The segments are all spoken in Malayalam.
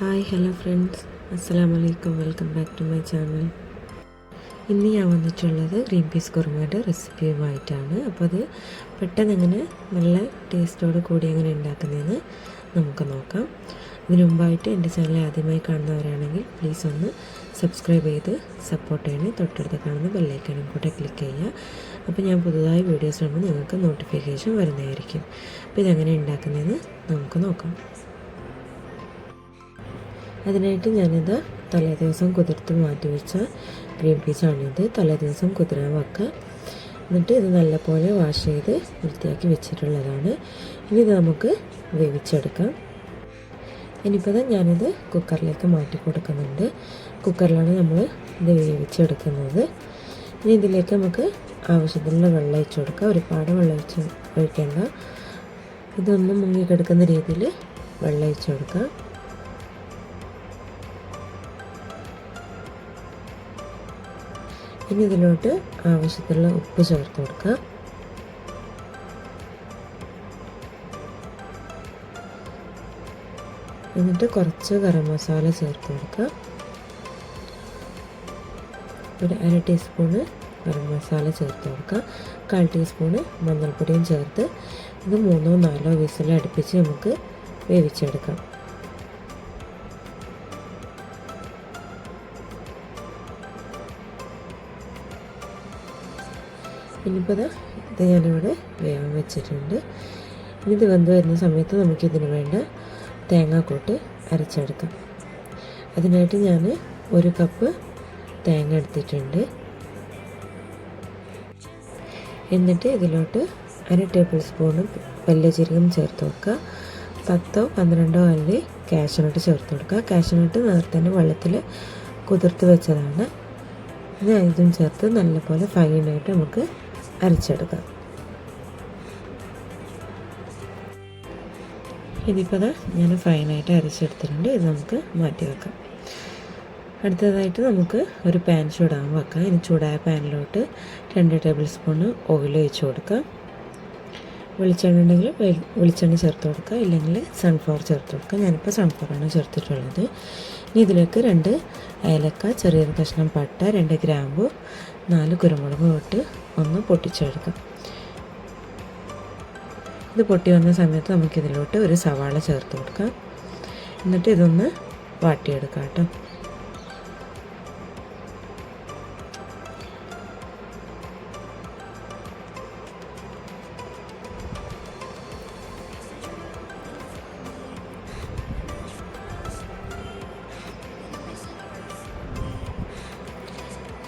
ഹായ് ഹലോ ഫ്രണ്ട്സ് അസ്സാം വലൈക്കും welcome back to my channel ഇന്ന് ഞാൻ വന്നിട്ടുള്ളത് ഗ്രീൻ പീസ് കുറുമയുടെ റെസിപ്പിയുമായിട്ടാണ് അപ്പോൾ അത് പെട്ടെന്ന് എങ്ങനെ നല്ല ടേസ്റ്റോട് കൂടി അങ്ങനെ ഉണ്ടാക്കുന്നതെന്ന് നമുക്ക് നോക്കാം. അതിനു മുമ്പായിട്ട് എന്റെ ചാനൽ ആദ്യമായി കാണുന്നവരാണെങ്കിൽ പ്ലീസ് ഒന്ന് സബ്സ്ക്രൈബ് ചെയ്ത് സപ്പോർട്ട് ചെയ്യണേ. തൊട്ടടുത്ത് കാണുന്ന ബെല്ലൈക്കനും കൂടെ ക്ലിക്ക് ചെയ്യുക. അപ്പോൾ ഞാൻ പുതുതായി വീഡിയോസ് ഇടുമ്പോൾ നിങ്ങൾക്ക് നോട്ടിഫിക്കേഷൻ വരുന്നതായിരിക്കും. അപ്പോൾ ഇതെങ്ങനെ ഉണ്ടാക്കുന്നതെന്ന് നമുക്ക് നോക്കാം. അതിനായിട്ട് ഞാനിത് തലേ ദിവസം കുതിർത്ത് മാറ്റി വെച്ച ഗ്രീൻ പീസാണിത് തലേ ദിവസം കുതിരാൻ വയ്ക്കുക എന്നിട്ട് ഇത് നല്ലപോലെ വാഷ് ചെയ്ത് വൃത്തിയാക്കി വെച്ചിട്ടുള്ളതാണ്. ഇനി ഇത് നമുക്ക് വേവിച്ചെടുക്കാം. ഇനിയിപ്പോൾ ഞാനിത് കുക്കറിലേക്ക് മാറ്റി കൊടുക്കുന്നുണ്ട്. കുക്കറിലാണ് നമ്മൾ ഇത് വേവിച്ചെടുക്കുന്നത്. ഇനി ഇതിലേക്ക് നമുക്ക് ആവശ്യത്തിനുള്ള വെള്ളം ഒഴിച്ചു കൊടുക്കുക ഒരുപാട് വെള്ളം ഒഴിച്ച് ഒഴിക്കേണ്ട. ഇതൊന്നും മുങ്ങിക്കിടക്കുന്ന രീതിയിൽ വെള്ളം ഒഴിച്ചു കൊടുക്കുക ഇനി ഇതിലോട്ട് ആവശ്യത്തിലുള്ള ഉപ്പ് ചേർത്ത് കൊടുക്കുക എന്നിട്ട് കുറച്ച് ഗരം മസാല ചേർത്ത് കൊടുക്കുക ഒരു അര ടീസ്പൂണ് ഗരം മസാല ചേർത്ത് കൊടുക്കുക കാൽ ടീസ്പൂണ് മഞ്ഞൾപ്പൊടിയും ചേർത്ത് ഇത് മൂന്നോ നാലോ വിസിൽ അടുപ്പിച്ച് നമുക്ക് വേവിച്ചെടുക്കാം. ഇനിയിപ്പോൾ ഇത് ഞാനിവിടെ വേവാൻ വെച്ചിട്ടുണ്ട്. ഇനി ഇത് വെന്ത് വരുന്ന സമയത്ത് നമുക്കിതിന് വേണ്ട തേങ്ങാക്കൂട്ട് അരച്ചെടുക്കാം. അതിനായിട്ട് ഞാൻ ഒരു കപ്പ് തേങ്ങ എടുത്തിട്ടുണ്ട്. എന്നിട്ട് ഇതിലോട്ട് അര ടേബിൾ സ്പൂണ് വലിയ ചേർത്ത് വെക്കുക. പത്തോ പന്ത്രണ്ടോ അല്ലി കാഷ്യനട്ട് ചേർത്ത് കൊടുക്കുക. കാഷ്യനട്ട് നേരത്തെ തന്നെ വെള്ളത്തിൽ കുതിർത്ത് വെച്ചതാണ്. ഇതും ചേർത്ത് നല്ലപോലെ ഫൈനായിട്ട് നമുക്ക് അരച്ചെടുക്കാം ഇതിപ്പോൾ ഞാൻ ഫൈനായിട്ട് അരച്ചെടുത്തിട്ടുണ്ട്. ഇത് നമുക്ക് മാറ്റി വെക്കാം. അടുത്തതായിട്ട് നമുക്ക് ഒരു പാൻ ചൂടാൻ വെക്കാം. ഇനി ചൂടായ പാനിലോട്ട് രണ്ട് ടേബിൾ സ്പൂൺ ഓയിൽ ഒഴിച്ച് കൊടുക്കാം. വെളിച്ചെണ്ണ ഉണ്ടെങ്കിൽ വെളിച്ചെണ്ണ ചേർത്ത് കൊടുക്കുക ഇല്ലെങ്കിൽ സൺഫ്ലവർ ചേർത്ത് കൊടുക്കുക ഞാനിപ്പോൾ സൺഫ്ലവറാണ് ചേർത്തിട്ടുള്ളത്. ഇനി ഇതിലേക്ക് രണ്ട് ഏലക്ക ചെറിയൊരു കഷ്ണം പട്ട രണ്ട് ഗ്രാമ്പു നാല് കുരുമുളക് ഇട്ട് ഒന്ന് പൊട്ടിച്ചെടുക്കാം. ഇത് പൊട്ടി വന്ന സമയത്ത് നമുക്കിതിലോട്ട് ഒരു സവാള ചേർത്ത് കൊടുക്കാം. എന്നിട്ട് ഇതൊന്ന് വാട്ടിയെടുക്കാം കേട്ടോ.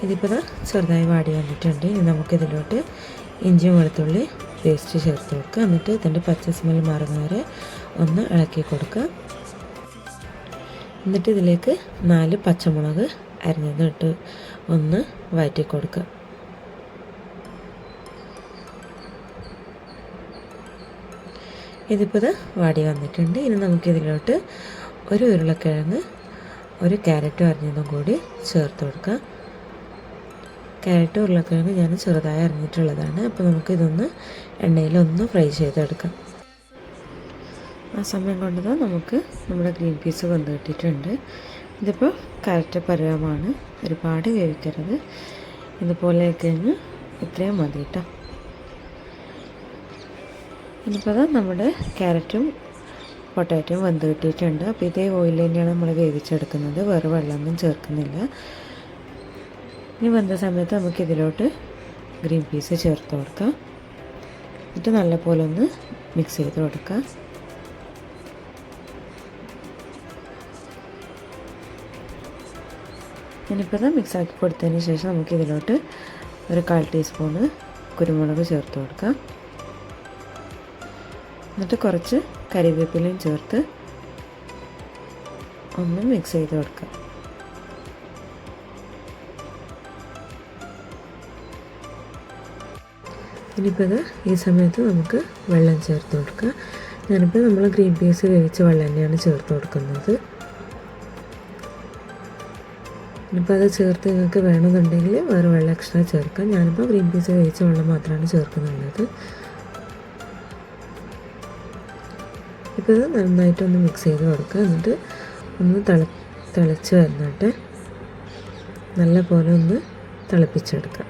ഇതിപ്പോൾ ചെറുതായി വാടി വന്നിട്ടുണ്ട്. ഇനി നമുക്കിതിലോട്ട് ഇഞ്ചി വെളുത്തുള്ളി പേസ്റ്റ് ചേർത്ത് കൊടുക്കുക എന്നിട്ട് ഇതിന്റെ പച്ച സ്മെൽ മാറുന്ന വരെ ഒന്ന് ഇളക്കി കൊടുക്കുക. എന്നിട്ട് ഇതിലേക്ക് നാല് പച്ചമുളക് അരിഞ്ഞതിട്ട് ഒന്ന് വഴറ്റി കൊടുക്കുക. ഇതിപ്പോൾ വാടി വന്നിട്ടുണ്ട്. ഇനി നമുക്കിതിലോട്ട് ഒരു ഉരുളക്കിഴങ്ങ് ഒരു ക്യാരറ്റും അരിഞ്ഞതും കൂടി ചേർത്ത് കൊടുക്കുക. ക്യാരറ്റ് ഉരുളക്കിഴങ്ങ് ഞാൻ ചെറുതായി അരിഞ്ഞിട്ടുള്ളതാണ്. അപ്പോൾ നമുക്കിതൊന്ന് എണ്ണയിലൊന്ന് ഫ്രൈ ചെയ്തെടുക്കാം. ആ സമയം കൊണ്ടത് നമുക്ക് നമ്മുടെ ഗ്രീൻ പീസ് വെന്ത് കിട്ടിയിട്ടുണ്ട്. ഇതിപ്പോൾ കറക്റ്റ് പരുവമാണ്. ഒരുപാട് വേവിക്കരുത്. ഇതുപോലെ കഴിഞ്ഞ് ഇത്രയും മതി കേട്ടോ. ഇനിയിപ്പോൾ നമ്മുടെ ക്യാരറ്റും പൊട്ടാറ്റോയും വെന്ത് കിട്ടിയിട്ടുണ്ട്. അപ്പോൾ ഇതേ ഓയിൽ തന്നെയാണ് നമ്മൾ വേവിച്ചെടുക്കുന്നത്. വേറെ വെള്ളമൊന്നും ചേർക്കുന്നില്ല. ഇനി വന്ന സമയത്ത് നമുക്ക് ഇതിലോട്ട് ഗ്രീൻ പീസ് ചേർത്ത് കൊടുക്കാം. എന്നിട്ട് നല്ലപോലെ ഒന്ന് മിക്സ് ചെയ്ത് കൊടുക്കാം. ഞാനിപ്പോൾ മിക്സ് ആക്കി കൊടുത്തതിന് ശേഷം നമുക്ക് ഇതിലോട്ട് ഒരു കാൽ ടീസ്പൂണ് കുരുമുളക് ചേർത്ത് കൊടുക്കാം. എന്നിട്ട് കുറച്ച് കരിവേപ്പിലയും ചേർത്ത് ഒന്ന് മിക്സ് ചെയ്ത് കൊടുക്കാം. ഇനിയിപ്പോൾ ഈ സമയത്ത് നമുക്ക് വെള്ളം ചേർത്ത് കൊടുക്കുക. ഞാനിപ്പോൾ നമ്മൾ ഗ്രീൻ പീസ് വേവിച്ച വെള്ളം തന്നെയാണ് ചേർത്ത് കൊടുക്കുന്നത്. ഇനിയിപ്പോൾ അത് ചേർത്ത് നിങ്ങൾക്ക് വേണമെന്നുണ്ടെങ്കിൽ വേറെ വെള്ളം എക്സ്ട്രാ ചേർക്കാം. ഞാനിപ്പോൾ ഗ്രീൻ പീസ് വേവിച്ച വെള്ളം മാത്രമാണ് ചേർക്കുന്നുള്ളത്. ഇപ്പോൾ ഇത് നന്നായിട്ടൊന്ന് മിക്സ് ചെയ്ത് കൊടുക്കുക. എന്നിട്ട് ഒന്ന് തിള തിളച്ച് വരുന്നുണ്ട് നല്ല പോലെ ഒന്ന് തിളപ്പിച്ചെടുക്കാം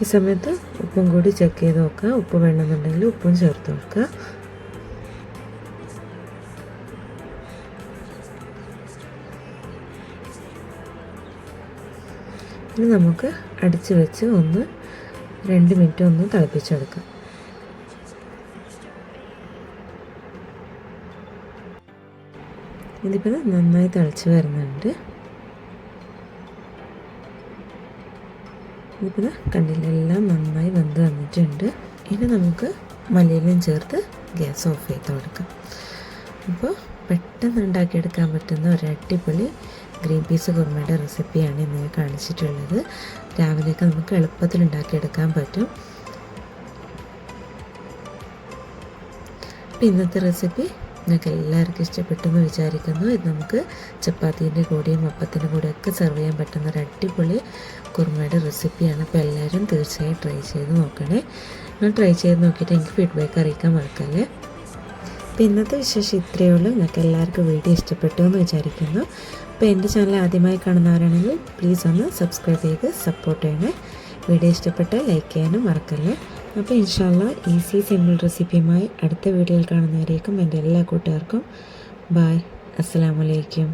ഈ സമയത്ത് ഉപ്പും കൂടി ചെക്ക് ചെയ്ത് നോക്കുക. ഉപ്പ് വേണമെന്നുണ്ടെങ്കിൽ ഉപ്പും ചേർത്ത് കൊടുക്കുക ഇനി നമുക്ക് അടിച്ച് വെച്ച് ഒന്ന് രണ്ട് മിനിറ്റ് ഒന്ന് തിളപ്പിച്ചെടുക്കാം. ഇതിപ്പോൾ നന്നായി തിളച്ച് വരുന്നുണ്ട്. ഇതിപ്പോൾ കണ്ണിലെല്ലാം നന്നായി വെന്ത് വന്നിട്ടുണ്ട്. ഇനി നമുക്ക് മലയിലും ചേർത്ത് ഗ്യാസ് ഓഫ് ചെയ്ത് കൊടുക്കാം. അപ്പോൾ പെട്ടെന്ന് ഉണ്ടാക്കിയെടുക്കാൻ പറ്റുന്ന ഒരു അടിപൊളി ഗ്രീൻ പീസ് കുറുമയുടെ റെസിപ്പിയാണ് ഇന്ന് കാണിച്ചിട്ടുള്ളത്. രാവിലെയൊക്കെ നമുക്ക് എളുപ്പത്തിൽ ഉണ്ടാക്കിയെടുക്കാൻ പറ്റും. അപ്പം ഇന്നത്തെ റെസിപ്പി നിങ്ങൾക്ക് എല്ലാവർക്കും ഇഷ്ടപ്പെട്ടെന്ന് വിചാരിക്കുന്നു. ഇത് നമുക്ക് ചപ്പാത്തീന്റെ കൂടെയും അപ്പത്തിന്റെ ഒക്കെ സെർവ് ചെയ്യാൻ പറ്റുന്ന ഒരു അടിപൊളി കുറുമയുടെ റെസിപ്പിയാണ് അപ്പോൾ എല്ലാവരും തീർച്ചയായും ട്രൈ ചെയ്ത് നോക്കണേ. ഞാൻ ട്രൈ ചെയ്ത് നോക്കിയിട്ട് എനിക്ക് ഫീഡ്ബാക്ക് അറിയിക്കാൻ മറക്കല്ലേ. അപ്പോൾ ഇന്നത്തെ വിശേഷം ഇത്രയേ ഉള്ളൂ. നിങ്ങൾക്ക് എല്ലാവർക്കും വീഡിയോ ഇഷ്ടപ്പെട്ടു എന്ന് വിചാരിക്കുന്നു. അപ്പോൾ എന്റെ ചാനൽ ആദ്യമായി കാണുന്നവരാണെങ്കിൽ പ്ലീസ് ഒന്ന് സബ്സ്ക്രൈബ് ചെയ്ത് സപ്പോർട്ട് ചെയ്യണേ. വീഡിയോ ഇഷ്ടപ്പെട്ടാൽ ലൈക്ക് ചെയ്യാനും മറക്കല്ലേ. അപ്പോൾ ഇൻഷാല്ല ഈസി സിമ്പിൾ റെസിപ്പിയുമായി അടുത്ത വീഡിയോയിൽ കാണുന്നവരേക്കും എന്റെ എല്ലാ കൂട്ടുകാർക്കും ബായ്. അസ്സാം വലൈക്കും